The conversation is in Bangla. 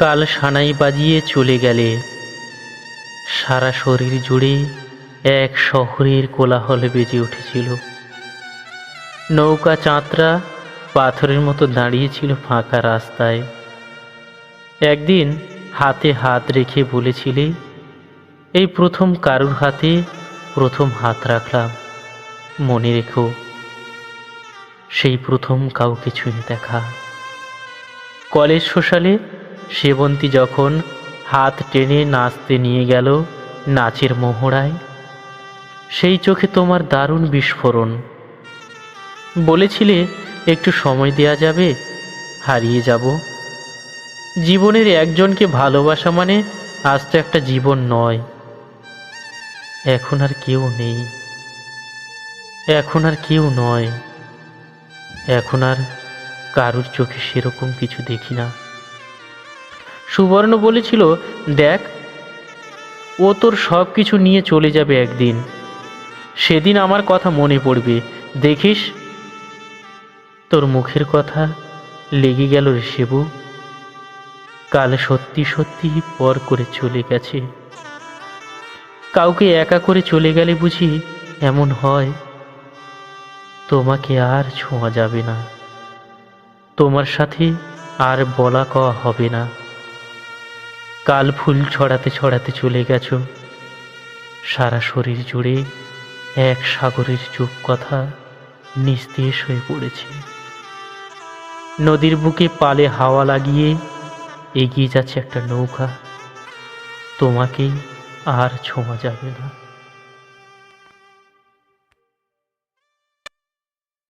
কাল সানাই বাজিয়ে চলে গেলে। সারা শরীর জুড়ে এক শহরের কোলাহল বেজে উঠেছিল। নৌকা চাঁতরা পাথরের মতো দাঁড়িয়েছিল ফাঁকা রাস্তায়। একদিন হাতে হাত রেখে বলেছিলে, এই প্রথম কারুর হাতে প্রথম হাত রাখলাম, মনে রেখো। সেই প্রথম কাউকে ছুঁয়ে দেখা। কলেজ সোশ্যালে সেবন্তী যখন হাত টেনে নাচতে নিয়ে গেল নাচের মোহড়ায় সেই চোখে তোমার দারুণ বিস্ফোরণ। বলেছিলে, একটু সময় দেয়া যাবে, হারিয়ে যাব। জীবনের একজনকে ভালোবাসা মানে আজ তো একটা জীবন নয়। এখন আর কেউ নেই। এখন আর কেউ নয়। এখন আর কারুর চোখে সেরকম কিছু দেখি না। সুবর্ণ বলেছিল, দেখ, ও তোর সব কিছু নিয়ে চলে যাবে একদিন। সেদিন আমার কথা মনে পড়বে। দেখিস, তোর মুখের কথা লেগে গেল শিবু কাল সত্যি সত্যি পর করে চলে গেছে। কাউকে একা করে চলে গেলে বুঝি এমন হয়। তোমাকে আর ছোঁয়া যাবে না। তোমার সাথে আর বলা কওয়া হবে না। কাল ফুল ছড়াতে ছড়াতে চলে গেছো। সারা শরীর জুড়ে এক সাগরের চুপ কথা নিস্তেষ হয়ে পড়েছে। নদীর বুকে পালে হাওয়া লাগিয়ে এগিয়ে যাচ্ছে একটা নৌকা। তোমাকে আর ছোঁয়া যাবে না।